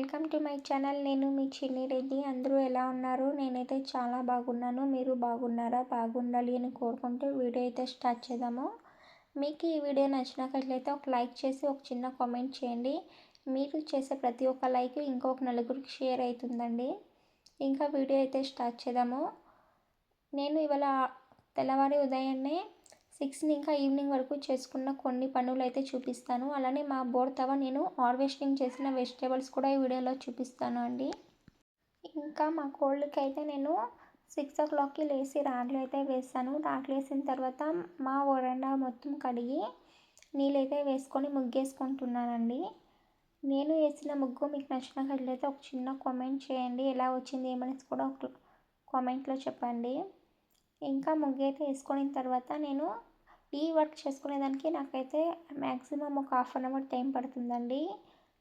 Welcome to my channel. నేను మీ చిన్ని రెడ్డి. అందరూ ఎలా ఉన్నారు? నేనైతే చాలా బాగున్నాను. మీరు బాగున్నారా? బాగుండాలి అని కోరుకుంటూ వీడియో అయితే స్టార్ట్ చేద్దాము. మీకు ఈ వీడియో నచ్చినట్లయితే ఒక లైక్ చేసి ఒక చిన్న కామెంట్ చేయండి. మీరు చేసే ప్రతి ఒక్క లైక్ ఇంకొక నలుగురికి షేర్ అవుతుందండి. ఇంకా వీడియో అయితే స్టార్ట్ చేద్దాము. నేను ఇవాళ తెల్లవారి ఉదయాన్నే సిక్స్ని ఇంకా ఈవినింగ్ వరకు చేసుకున్న కొన్ని పనులు అయితే చూపిస్తాను. అలానే మా బోర్ తవ నేను హార్వెస్టింగ్ చేసిన వెజిటేబుల్స్ కూడా ఈ వీడియోలో చూపిస్తాను అండి. ఇంకా మా కోళ్ళకి అయితే నేను సిక్స్ ఓ క్లాక్కి లేచి రాడ్లు అయితే వేస్తాను. రాడ్లు వేసిన తర్వాత మా వరండా మొత్తం కడిగి నీళ్ళైతే వేసుకొని ముగ్గేసుకుంటున్నానండి. నేను వేసిన ముగ్గు మీకు నచ్చినట్లయితే ఒక చిన్న కామెంట్ చేయండి. ఎలా వచ్చింది ఏమనేసి కూడా ఒక కామెంట్లో చెప్పండి. ఇంకా ముగ్గు అయితే వేసుకున్న తర్వాత నేను ఈ వర్క్ చేసుకునేదానికి నాకైతే మ్యాక్సిమం ఒక హాఫ్ అన్ అవర్ టైం పడుతుందండి.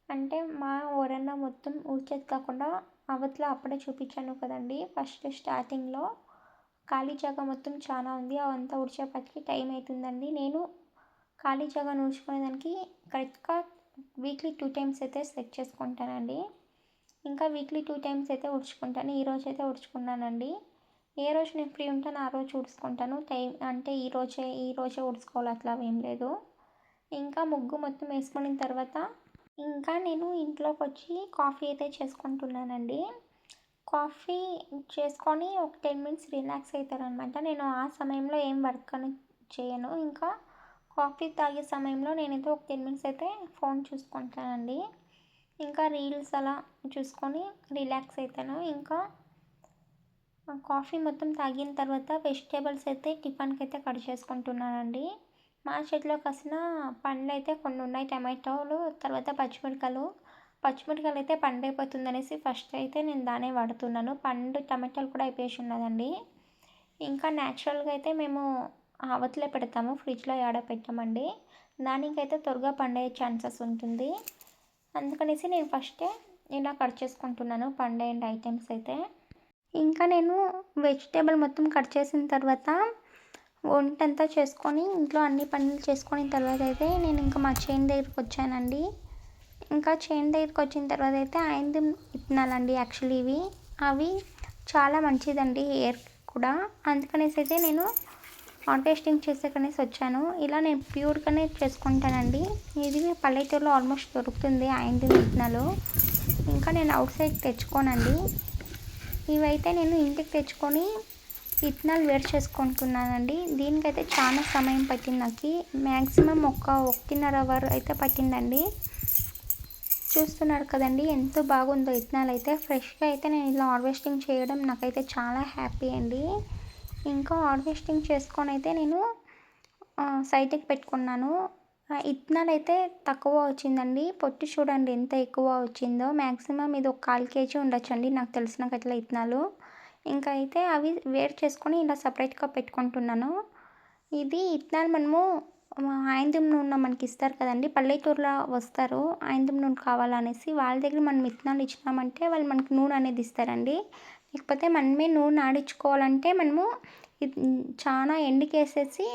అంటే మా ఓరన్న మొత్తం ఊడ్చేది కాకుండా అవతల అప్పుడే చూపించాను కదండి ఫస్ట్ స్టార్టింగ్లో. ఖాళీ జాగా మొత్తం చాలా ఉంది అవంతా ఉడిచేపటికి టైం అవుతుందండి నేను ఖాళీ జాగా నూర్చుకునేదానికి కరెక్ట్గా వీక్లీ టూ టైమ్స్ అయితే సెట్ చేసుకుంటానండి. ఇంకా వీక్లీ టూ టైమ్స్ అయితే ఉడుచుకుంటాను ఈరోజు అయితే ఉడుచుకున్నానండి ఏ రోజు నేను ఫ్రీ ఉంటాను ఆ రోజు ఉడుచుకుంటాను టైం అంటే ఈ రోజే ఈ రోజే ఉడుచుకోవాలి అట్లా ఏం లేదు. ఇంకా ముగ్గు మొత్తం వేసుకున్న తర్వాత ఇంకా నేను ఇంట్లోకి వచ్చి కాఫీ అయితే చేసుకుంటున్నానండి. కాఫీ చేసుకొని ఒక టెన్ మినిట్స్ రిలాక్స్ అవుతారనమాట. నేను ఆ సమయంలో ఏం వర్క్ అని చేయను. ఇంకా కాఫీ తాగే సమయంలో నేనైతే ఒక టెన్ మినిట్స్ అయితే ఫోన్ చూసుకుంటానండి. ఇంకా రీల్స్ అలా చూసుకొని రిలాక్స్ అవుతాను. ఇంకా కాఫీ మొత్తం తాగిన తర్వాత వెజిటేబుల్స్ అయితే టిఫిన్కి అయితే కట్ చేసుకుంటున్నానండి. మా చెట్లో కాసిన పండ్లు అయితే కొన్ని ఉన్నాయి. టమాటోలు తర్వాత పచ్చిమిరకాయలు పచ్చిమిరకాయలు అయితే పండు అయిపోతుంది అనేసి ఫస్ట్ అయితే నేను దానే వాడుతున్నాను. పండు టమాటాలు కూడా అయిపోయి ఉన్నదండి. ఇంకా న్యాచురల్గా అయితే మేము అవతలే పెడతాము. ఫ్రిడ్జ్లో ఆడ పెట్టామండి. దానికైతే త్వరగా పండే ఛాన్సెస్ ఉంటుంది. అందుకనేసి నేను ఫస్టే ఇలా కట్ చేసుకుంటున్నాను. పండే ఐటమ్స్ అయితే. ఇంకా నేను వెజిటేబుల్ మొత్తం కట్ చేసిన తర్వాత వంట అంతా చేసుకొని ఇంట్లో అన్ని పనులు చేసుకున్న తర్వాత అయితే నేను ఇంకా మా చేను దగ్గరికి వచ్చానండి. ఇంకా చేను దగ్గరికి వచ్చిన తర్వాత అయితే ఐదు ఇత్తనాలండి యాక్చువల్లీ ఇవి. అవి చాలా మంచిదండి హెయిర్ కూడా. అందుకనేసి అయితే నేను హార్వెస్టింగ్ చేసేకనేసి వచ్చాను. ఇలా నేను ప్యూర్గానే చేసుకుంటానండి. ఇది పల్లెటూరులో ఆల్మోస్ట్ దొరుకుతుంది ఐదు ఇత్తనాలు. ఇంకా నేను అవుట్ సైడ్ తెచ్చుకోనండి. ఇవైతే నేను ఇంటికి తెచ్చుకొని విత్తనాలు వేరు చేసుకుంటున్నానండి. దీనికైతే చాలా సమయం పట్టింది నాకు. మ్యాక్సిమం ఒక ఒకటిన్నర అవర్ అయితే పట్టిందండి. చూస్తున్నారు కదండి ఎంతో బాగుందో విత్తనాలు అయితే. ఫ్రెష్గా అయితే నేను ఇలా హార్వెస్టింగ్ చేయడం నాకైతే చాలా హ్యాపీ అండి. ఇంకా హార్వెస్టింగ్ చేసుకొని అయితే నేను సైట్కి పెట్టుకున్నాను. ఇత్తనాలు అయితే తక్కువ వచ్చిందండి. పొట్టు చూడండి ఎంత ఎక్కువ వచ్చిందో. మ్యాక్సిమం ఇది ఒక కాల్ కేజీ ఉండొచ్చండి. నాకు తెలిసిన గట్ల ఇత్తనాలు ఇంకా అయితే అవి వేరు చేసుకొని ఇలా సపరేట్గా పెట్టుకుంటున్నాను. ఇది ఇత్తనాలు మనము ఆయంతం నూనె మనకి ఇస్తారు కదండి. పల్లెటూరులో వస్తారు. ఆయంతం నూనె కావాలనేసి వాళ్ళ దగ్గర మనం ఇత్తనాలు ఇచ్చినామంటే వాళ్ళు మనకి నూనె అనేది ఇస్తారండి. లేకపోతే మనమే నూనె ఆడించుకోవాలంటే మనము చాలా ఎండికేసేసి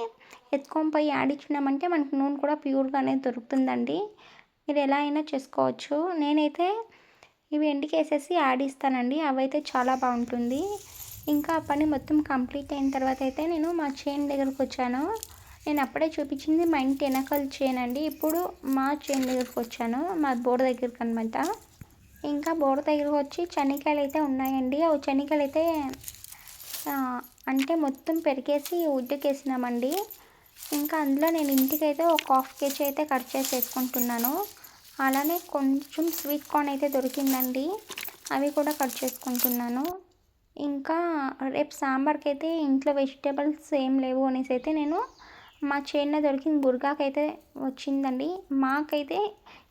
ఎత్తుకొని పోయి ఆడించినామంటే మనకు నూనె కూడా ప్యూర్గా అనేది దొరుకుతుందండి. మీరు ఎలా అయినా చేసుకోవచ్చు. నేనైతే ఇవి ఎండికేసేసి ఆడిస్తానండి. అవైతే చాలా బాగుంటుంది. ఇంకా ఆ పని మొత్తం కంప్లీట్ అయిన తర్వాత అయితే నేను మా చేను దగ్గరకు వచ్చాను. నేను అప్పుడే చూపించింది మా ఇంటి వెనకాల చేను అండి. ఇప్పుడు మా చైన్ దగ్గరకు వచ్చాను. మా బోర్డు దగ్గరికి అనమాట ఇంకా బోర్డు దగ్గరకు వచ్చి చెనికాయలు అయితే ఉన్నాయండి. అవి చెనికాయలు అయితే అంటే మొత్తం పెరిగేసి ఉడ్డుకేసినామండి ఇంకా అందులో నేను ఇంటికైతే ఒక హాఫ్ కేజీ అయితే కట్ చేసి వేసుకుంటున్నాను అలానే కొంచెం స్వీట్ కార్న్ అయితే దొరికిందండి. అవి కూడా కట్ చేసుకుంటున్నాను. ఇంకా రేపు సాంబార్కి అయితే ఇంట్లో వెజిటేబుల్స్ ఏం లేవు అనేసి అయితే నేను మా చేనులో దొరికిన అయితే వచ్చిందండి. మాకైతే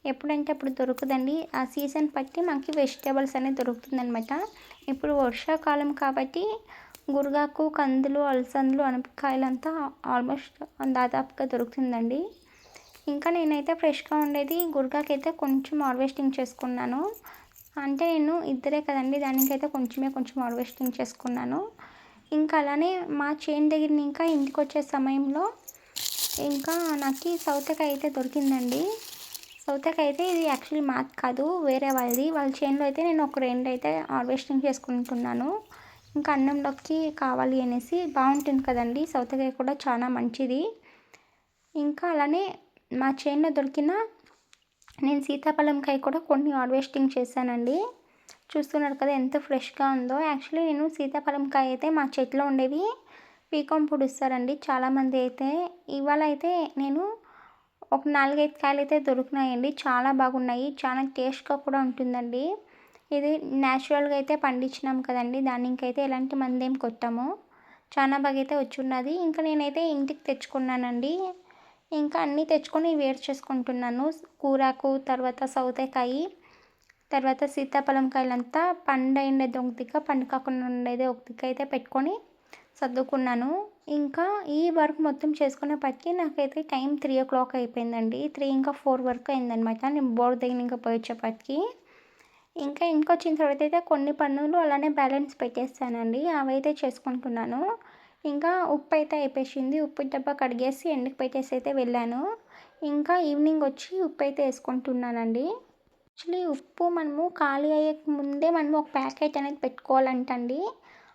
ఎప్పుడంటే అప్పుడు దొరకదండి. ఆ సీజన్ బట్టి మాకు వెజిటేబుల్స్ అనేది దొరుకుతుందనమాట ఇప్పుడు వర్షాకాలం కాబట్టి గురగాకు కందులు అలసందులు అనపకాయలు అంతా ఆల్మోస్ట్ దాదాపుగా దొరుకుతుందండి. ఇంకా నేనైతే ఫ్రెష్గా ఉండేది గురగాకైతే కొంచెం హార్వెస్టింగ్ చేసుకున్నాను. అంటే నేను ఇద్దరే కదండి దానికైతే కొంచెమే కొంచెం హార్వెస్టింగ్ చేసుకున్నాను. ఇంకా అలానే మా చేను దగ్గర ఇంకా ఇంటికి వచ్చే సమయంలో ఇంకా నాకు సౌతకాయ అయితే దొరికిందండి. సౌతకాయ అయితే ఇది యాక్చువల్లీ మాకు కాదు వేరే వాళ్ళది. వాళ్ళ చేనులో అయితే నేను ఒక రెండు అయితే హార్వెస్టింగ్ చేసుకుంటున్నాను. ఇంకా అన్నంలోకి కావాలి అనేసి బాగుంటుంది కదండి. సౌతకాయ కూడా చాలా మంచిది. ఇంకా అలానే మా చేనులో దొరికిన నేను సీతాఫలంకాయ కూడా కొన్ని హార్వెస్టింగ్ చేశానండి. చూస్తున్నారు కదా ఎంత ఫ్రెష్గా ఉందో. యాక్చువల్లీ నేను సీతాఫలంకాయ అయితే మా చెట్లో ఉండేవి. పీకం పొడిస్తారండి చాలామంది అయితే. ఇవాళ అయితే నేను ఒక నాలుగైదు కాయలు అయితే దొరికినాయండి. చాలా బాగున్నాయి. చాలా టేస్ట్గా కూడా ఉంటుందండి. ఇది న్యాచురల్గా అయితే పండించినాం కదండి. దానికైతే ఎలాంటి మంది ఏం కొట్టాము. చాలా బాగా అయితే వచ్చి ఉన్నది ఇంకా నేనైతే ఇంటికి తెచ్చుకున్నానండి. ఇంకా అన్నీ తెచ్చుకొని వేడి చేసుకుంటున్నాను. కూరాకు తర్వాత సౌతకాయ తర్వాత సీతాఫలం కాయలంతా పండైండేది ఒక దిక్క పండు కాకుండా ఉండేది ఒక దిక్క అయితే పెట్టుకొని సర్దుకున్నాను. ఇంకా ఈ వర్క్ మొత్తం చేసుకునేప్పటికీ నాకైతే టైం త్రీ ఓ క్లాక్ అయిపోయిందండి. త్రీ ఇంకా ఫోర్ వరకు అయిందనమాట నేను బోర్డు దగ్గర ఇంకా పోయి వచ్చేప్పటికి ఇంకా ఇంకొచ్చిన తర్వాత అయితే కొన్ని పనులు అలానే బ్యాలెన్స్ పెట్టేస్తానండి. అవైతే చేసుకుంటున్నాను. ఇంకా ఉప్పు అయితే అయిపోయింది. ఉప్పు డబ్బా కడిగేసి ఎండకు పెట్టేసి అయితే వెళ్ళాను. ఇంకా ఈవినింగ్ వచ్చి ఉప్పు అయితే వేసుకుంటున్నానండి. యాక్చువల్లీ ఉప్పు మనము ఖాళీ అయ్యే ముందే మనము ఒక ప్యాకెట్ అనేది పెట్టుకోవాలంటండి.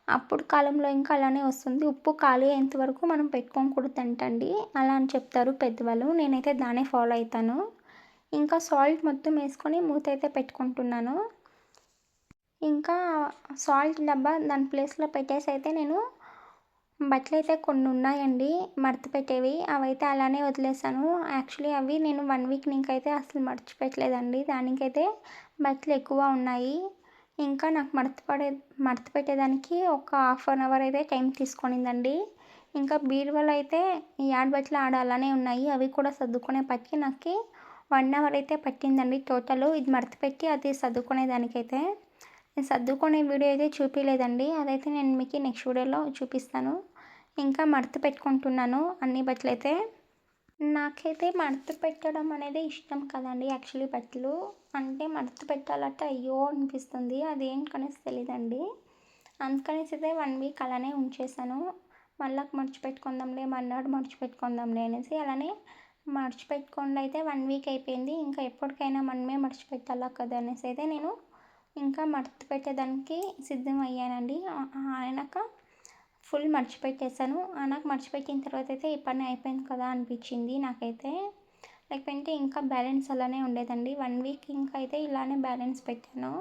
అప్పుడు కాలంలో ఇంకా అలానే వస్తుంది. ఉప్పు ఖాళీ అయ్యేంత వరకు మనం పెట్టుకోకూడదంటండి అలా అని చెప్తారు పెద్దవాళ్ళు. నేనైతే దానే ఫాలో అవుతాను. ఇంకా సాల్ట్ మొత్తం వేసుకొని మూత అయితే పెట్టుకుంటున్నాను. ఇంకా సాల్ట్ డబ్బా దాని ప్లేస్లో పెట్టేసి అయితే నేను బట్టలు అయితే కొన్ని ఉన్నాయండి మడత పెట్టేవి. అవైతే అలానే వదిలేసాను యాక్చువల్లీ అవి నేను వన్ వీక్ నీకైతే అసలు మర్చిపెట్టలేదండి దానికైతే బట్టలు ఎక్కువ ఉన్నాయి. ఇంకా నాకు మడత పడే మడత పెట్టేదానికి ఒక హాఫ్ అన్ అవర్ అయితే టైం తీసుకునిందండి. ఇంకా బీరువాలో అయితే ఈ ఆడబట్టలు ఆడ అలానే ఉన్నాయి. అవి కూడా సర్దుకునేపటికి నాకు వన్ అవర్ అయితే పట్టిందండి టోటల్. ఇది మడత పెట్టి అది సర్దుకునేదానికైతే నేను సర్దుకునే వీడియో అయితే చూపించలేదండి అదైతే నేను మీకు నెక్స్ట్ వీడియోలో చూపిస్తాను. ఇంకా మడత పెట్టుకుంటున్నాను అన్ని బట్టలు అయితే. నాకైతే మడత పెట్టడం అనేది ఇష్టం కదండి యాక్చువల్లీ బట్టలు. అంటే మడత పెట్టాలంటే అయ్యో అనిపిస్తుంది. అదేంటనేసి తెలియదండి అందుకనేసి అయితే వన్ వీక్ అలానే ఉంచేసాను మళ్ళీ మర్చిపెట్టుకుందాంలే మర్నాడు మర్చిపెట్టుకుందాంలే అనేసి అలానే మర్చిపెట్టుకోండి అయితే వన్ వీక్ అయిపోయింది. ఇంకా ఎప్పటికైనా మనమే మర్చిపెట్టాలా కదా అనేసి అయితే నేను ఇంకా మర్చిపెట్టేదానికి పెట్టేదానికి సిద్ధం అయ్యానండి ఆయనక ఫుల్ మర్చిపెట్టేసాను నాకు మర్చిపెట్టిన తర్వాత అయితే ఈ పని అయిపోయింది కదా అనిపించింది నాకైతే. లేకపోతే ఇంకా బ్యాలెన్స్ అలానే ఉండేదండి. వన్ వీక్ ఇంకా అయితే ఇలానే బ్యాలెన్స్ పెట్టాను.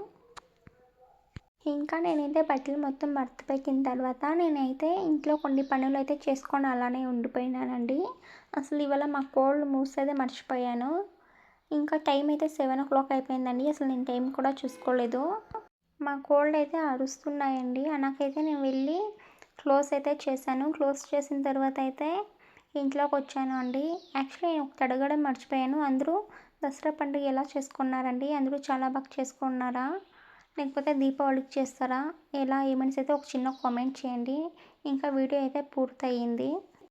ఇంకా నేనైతే బట్టలు మొత్తం మడత పెట్టిన తర్వాత నేనైతే ఇంట్లో కొన్ని పనులు అయితే చేసుకొని అలానే ఉండిపోయినానండి. అసలు ఇవాళ మా కోల్డ్ మూసేదే మర్చిపోయాను. ఇంకా టైం అయితే సెవెన్ ఓ క్లాక్ అయిపోయిందండి. అసలు నేను టైం కూడా చూసుకోలేదు. మా కోల్డ్ అయితే అరుస్తున్నాయండి. నాకైతే నేను వెళ్ళి క్లోజ్ అయితే చేశాను. క్లోజ్ చేసిన తర్వాత అయితే ఇంట్లోకి వచ్చాను అండి. యాక్చువల్లీ నేను ఒకటి అడగడం మర్చిపోయాను. అందరూ దసరా పండుగ ఎలా చేసుకున్నారండి? అందరూ చాలా బాగా చేసుకున్నారా? లేకపోతే దీపావళికి చేస్తారా? ఎలా? ఏమనేసి అయితే ఒక చిన్న కామెంట్ చేయండి. ఇంకా వీడియో అయితే పూర్తయింది.